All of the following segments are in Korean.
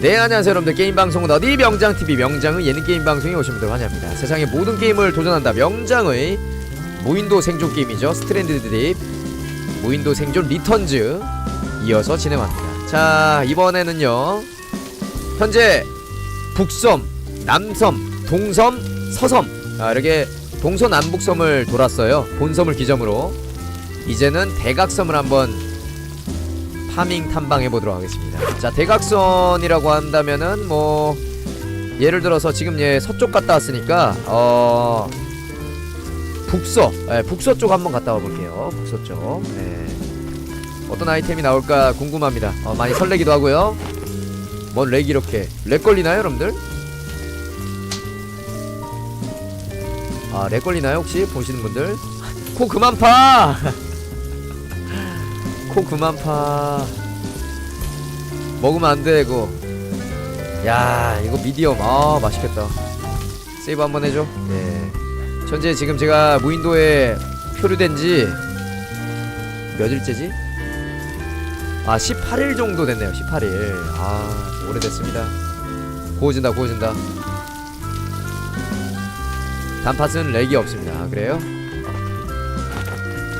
네 안녕하세요 여러분들. 게임방송은 어디? 명장TV 명장의 예능 게임방송에 오신 분들 환영합니다. 세상의 모든 게임을 도전한다. 명장의 무인도 생존 게임이죠. 스트랜드 드립 무인도 생존 리턴즈 이어서 진행합니다. 자 이번에는요 현재 북섬 남섬 동섬 서섬. 아, 이렇게 동서남북섬을 돌았어요. 본섬을 기점으로. 이제는 대각섬을 한번 파밍 탐방해 보도록 하겠습니다. 자, 대각선이라고 한다면은 뭐 예를 들어서 지금 얘 서쪽 갔다 왔으니까 어 북서, 예, 북서 쪽 한번 갔다 와 볼게요. 북서 쪽. 예. 어떤 아이템이 나올까 궁금합니다. 어, 많이 설레기도 하고요. 뭔 렉이 이렇게 렉 걸리나요, 여러분들? 아, 렉 걸리나요, 혹시 보시는 분들? 코 그만 파! 코 그만 파. 먹으면 안 되고 야 이거 미디엄. 아 맛있겠다. 세이브 한번 해줘. 예. 현재 지금 제가 무인도에 표류된 지 며칠째지? 아 18일 정도 됐네요 18일. 아 오래됐습니다. 구워진다 구워진다. 단팥은 렉이 없습니다. 아, 그래요?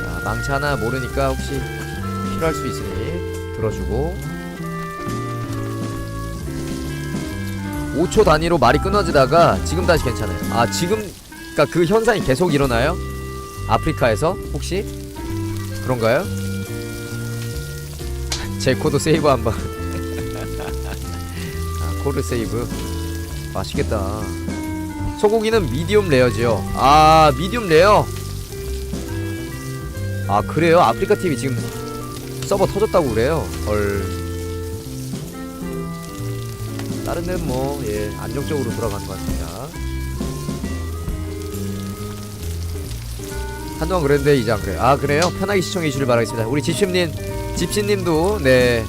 자 망치 하나 모르니까 혹시 필요할 수 있으니 들어주고 5초 단위로 말이 끊어지다가 지금 다시 괜찮아요 아 지금 그니까 그 현상이 계속 일어나요? 아프리카에서 혹시? 그런가요? 제 코드 세이브 한번 아 코드 세이브 맛있겠다 소고기는 미디움 레어지요 아 미디움 레어 아 그래요? 아프리카 TV 지금 서버 터졌다고 그래요. 헐. 다른 데는 뭐, 예, 안정적으로 돌아가는 것 같습니다. 한동안 그랬는데 이제 안 그래요. 아, 그래요? 편하게 시청해 주시길 바라겠습니다. 우리 집심님, 집신님도, 네,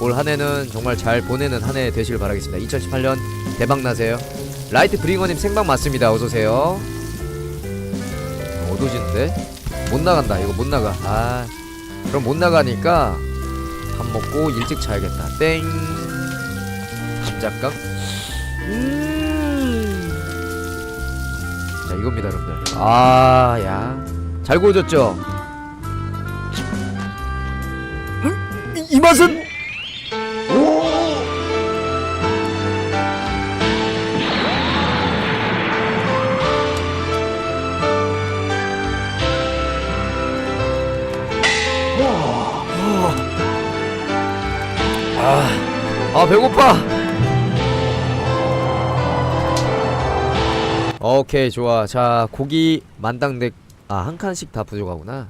올 한 해는 정말 잘 보내는 한 해 되시길 바라겠습니다. 2018년 대박 나세요. 라이트 브링어님 생방 맞습니다. 어서오세요. 어두워지는데? 못 나간다. 이거 못 나가. 아. 그럼 못 나가니까 밥 먹고 일찍 자야겠다. 땡. 감자깡. 음. 자 이겁니다, 여러분들. 아, 야, 잘 구워졌죠. 이, 이 맛은. 아 배고파. 오케이 좋아. 자 고기 만당백 아한 칸씩 다 부족하구나.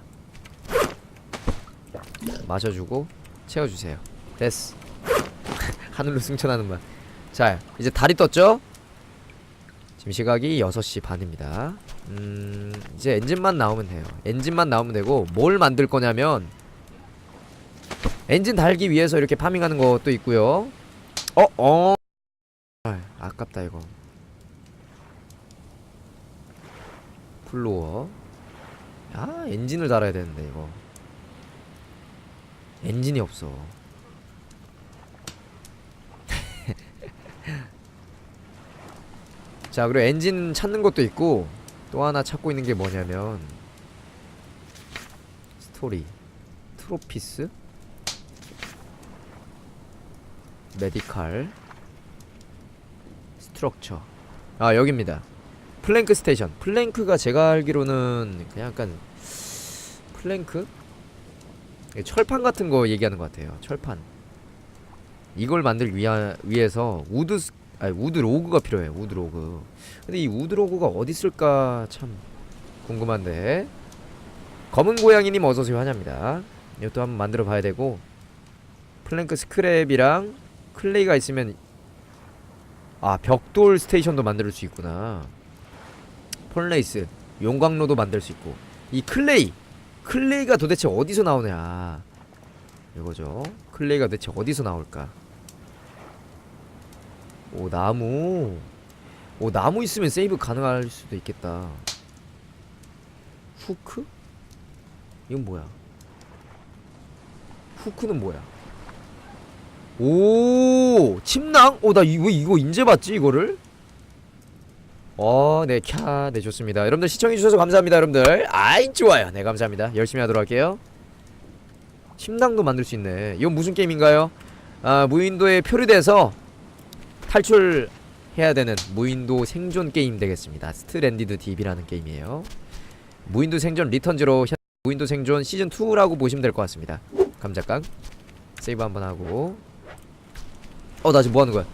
마셔주고 채워주세요. 됐어. 하늘로 승천하는 맛 자 이제 달이 떴죠? 지금 시각이 6시 반입니다. 음 이제 엔진만 나오면 돼요. 엔진만 나오면 되고 뭘 만들 거냐면 엔진 달기 위해서 이렇게 파밍하는 것도 있고요. 어, 어. 아, 아깝다 이거. 플로어. 아, 엔진을 달아야 되는데 이거. 엔진이 없어. 자, 그리고 엔진 찾는 것도 있고 또 하나 찾고 있는 게 뭐냐면 스토리 트로피스 메디칼 스트럭처. 아 여기입니다. 플랭크 스테이션. 플랭크가 제가 알기로는 그냥 약간 플랭크? 철판 같은 거 얘기하는 것 같아요. 철판. 이걸 만들기 위하, 위해서 우드 스- 아니 우드 로그가 필요해요 우드 로그. 근데 이 우드 로그가 어디 있을까 참 궁금한데. 검은 고양이님 어서오세요. 환영합니다. 이것도 한번 만들어 봐야 되고. 플랭크 스크랩이랑 클레이가 있으면 아 벽돌 스테이션도 만들 수 있구나. 폴레이스 용광로도 만들 수 있고. 이 클레이 클레이가 도대체 어디서 나오냐? 이거죠. 클레이가 도대체 어디서 나올까? 오 나무. 오 나무 있으면 세이브 가능할 수도 있겠다. 후크? 이건 뭐야? 후크는 뭐야 오 침낭? 오나 이거 이거 인제 봤지 이거를? 어네 캬, 네 좋습니다. 여러분들 시청해주셔서 감사합니다, 여러분들. 아이 좋아요. 네 감사합니다. 열심히 하도록 할게요. 침낭도 만들 수 있네. 이건 무슨 게임인가요? 아 무인도에 표류돼서 탈출해야 되는 무인도 생존 게임 되겠습니다. 스트랜디드 딥이라는 게임이에요. 무인도 생존 리턴즈로 현- 무인도 생존 시즌 2라고 보시면 될 것 같습니다. 감자깡 세이브 한번 하고 어 나 지금 뭐 하는 거야?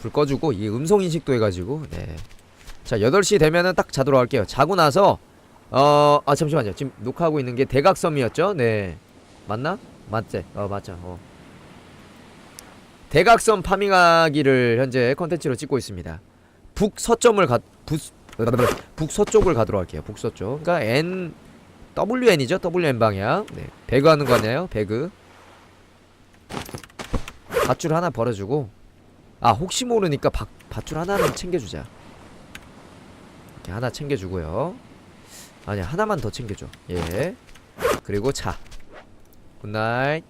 불 꺼주고 이 음성 인식도 해가지고 네. 자 8시 되면은 딱 자도록 할게요. 자고 나서 어 아 잠시만요. 지금 녹화하고 있는 게 대각섬이었죠? 네 맞나? 맞지? 어 맞죠. 어. 대각섬 파밍하기를 현재 컨텐츠로 찍고 있습니다. 북서점을 가 북, 북서쪽을 가도록 할게요. 북서쪽. 그러니까 N WN이죠. WN 방향. 네. 배그 하는 거 아니에요? 배그. 밧줄 하나 벌어주고 아 혹시 모르니까 바, 밧줄 하나는 챙겨주자. 이렇게 하나 챙겨주고요. 아니야 하나만 더 챙겨줘. 예. 그리고 자. 굿나잇.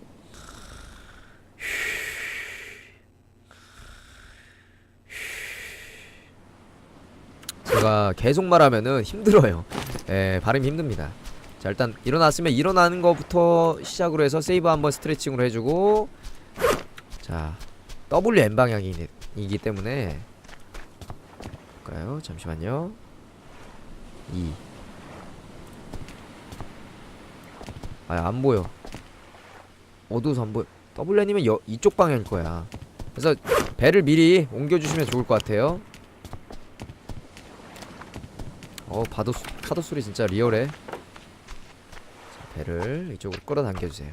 제가 계속 말하면은 힘들어요. 예, 발음이 힘듭니다. 자, 일단 일어났으면 일어나는 것부터 시작으로 해서 세이브 한번 스트레칭으로 해주고 자, WN 방향이기 때문에 볼까요? 잠시만요. 2 아, 안 보여. 어두워서 안 보여. WN이면 여, 이쪽 방향일 거야. 그래서 배를 미리 옮겨주시면 좋을 것 같아요. 어 소- 파도 소리 진짜 리얼해. 자, 배를 이쪽으로 끌어당겨주세요.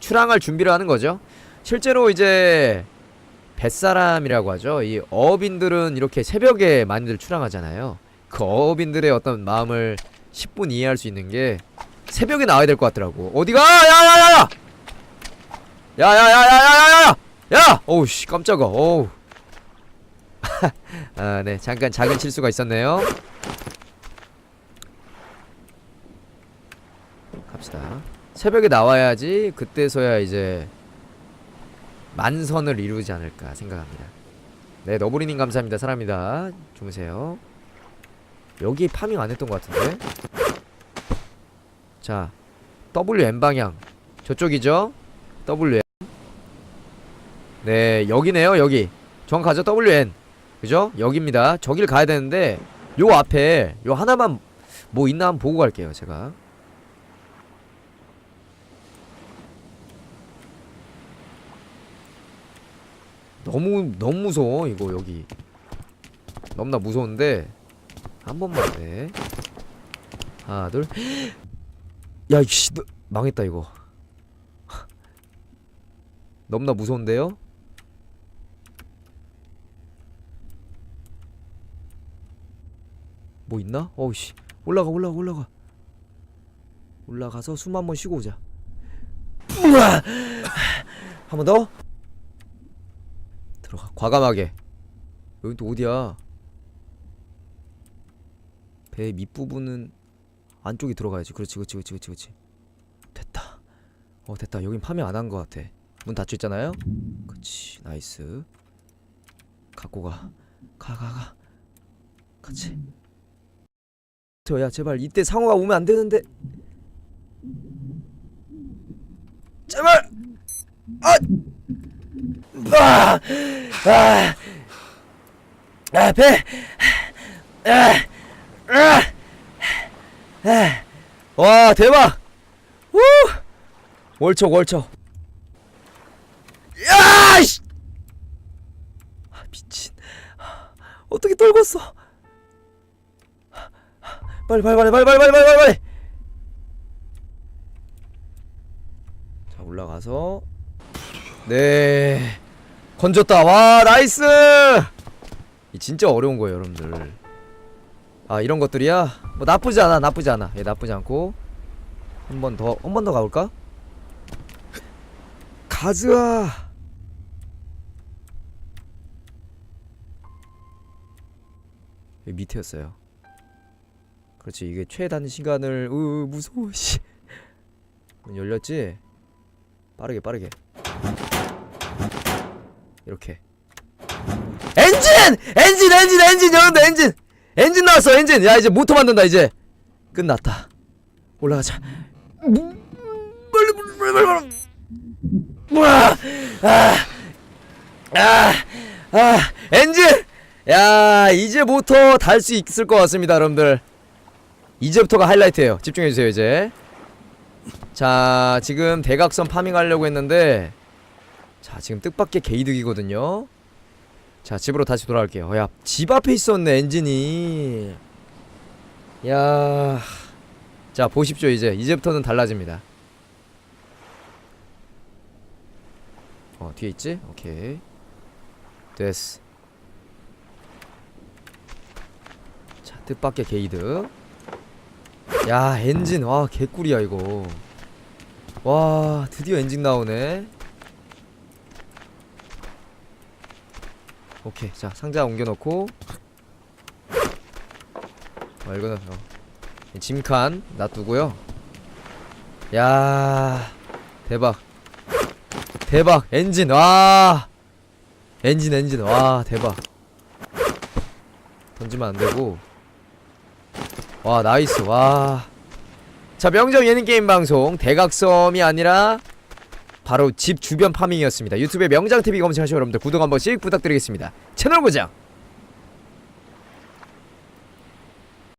출항할 준비를 하는 거죠. 실제로 이제 뱃사람이라고 하죠. 이 어업인들은 이렇게 새벽에 많이들 출항하잖아요. 그 어업인들의 어떤 마음을 10분 이해할 수 있는 게 새벽에 나와야 될 것 같더라고. 어디가? 야야야야 야! 야야야야야야야! 야! 어우 씨 깜짝아. 어우. 아, 네. 잠깐 작은 실수가 있었네요. 갑시다. 새벽에 나와야지 그때서야 이제 만선을 이루지 않을까 생각합니다. 네, 너브리님 감사합니다. 사랑합니다. 주무세요. 여기 파밍 안 했던 것 같은데. 자, WN 방향 저쪽이죠? WN. 네, 여기네요. 여기. 정확하죠? WN. 그죠? 여기입니다. 저길 가야 되는데 요 앞에 요 하나만 뭐 있나 한번 보고 갈게요. 제가. 너무 너무 무서워 이거 여기. 너무나 무서운데 한 번만 네 하나 둘야 이씨 너, 망했다 이거. 너무나 무서운데요? 뭐 있나? 어우씨. 올라가 올라가 올라가. 올라가서 숨 한 번 쉬고 오자. 우와! 한번 더 과감하게. 여기 또 어디야? 배 밑부분은 안쪽이 들어가야지. 그렇지 그렇지 그렇지 그렇지 됐다. 어 됐다. 여긴 파밍 안 한 것 같아. 문 닫혀 있잖아요? 그렇지. 나이스. 갖고 가. 가 가가. 같이 저야 제발 이때 상어가 오면 안 되는데. 제발! 아 아! 아! 아, 배! 아! 아! 아! 와, 대박! 우! 월척, 월척. 야! 씨! 아, 미친. 어떻게 떨궜어? 빨리, 빨리, 빨리, 빨리, 빨리, 빨리, 빨리, 빨리! 자, 올라가서 네. 건졌다. 와 나이스! 이 진짜 어려운 거예요 여러분들. 아 이런 것들이야? 뭐 나쁘지 않아 나쁘지 않아. 예 나쁘지 않고. 한 번 더 한 번 더 가볼까? 가즈아! 여기 밑에였어요. 그렇지 이게 최단 시간을 으 무서워 씨. 문 열렸지? 빠르게 빠르게 이렇게. 엔진! 엔진 엔진 엔진 여러분들 엔진! 엔진 나왔어 엔진! 야 이제 모터 만든다 이제. 끝났다. 올라가자. 빨리 빨리 빨리 빨리 우와 아, 아, 아, 엔진! 야 이제 모터 달 수 있을 것 같습니다 여러분들. 이제부터가 하이라이트예요. 집중해주세요 이제. 자 지금 대각선 파밍하려고 했는데 자 지금 뜻밖의 게이득이거든요. 자 집으로 다시 돌아갈게요. 야 집 앞에 있었네 엔진이. 야 자 보십시오 이제. 이제부터는 달라집니다. 어 뒤에 있지? 오케이. 됐어. 자 뜻밖의 게이드 야 엔진. 와 개꿀이야 이거. 와 드디어 엔진 나오네 오케이. 자 상자 옮겨놓고. 어 이거는 어. 이 짐칸 놔두고요. 야 대박. 대박. 엔진 와. 엔진 엔진. 와 대박. 던지면 안되고. 와 나이스. 와자 명정 예능 게임 방송. 대각섬이 아니라 바로 집 주변 파밍이었습니다. 유튜브에 명장TV 검색하시면 여러분들 구독 한 번씩 부탁드리겠습니다. 채널 고정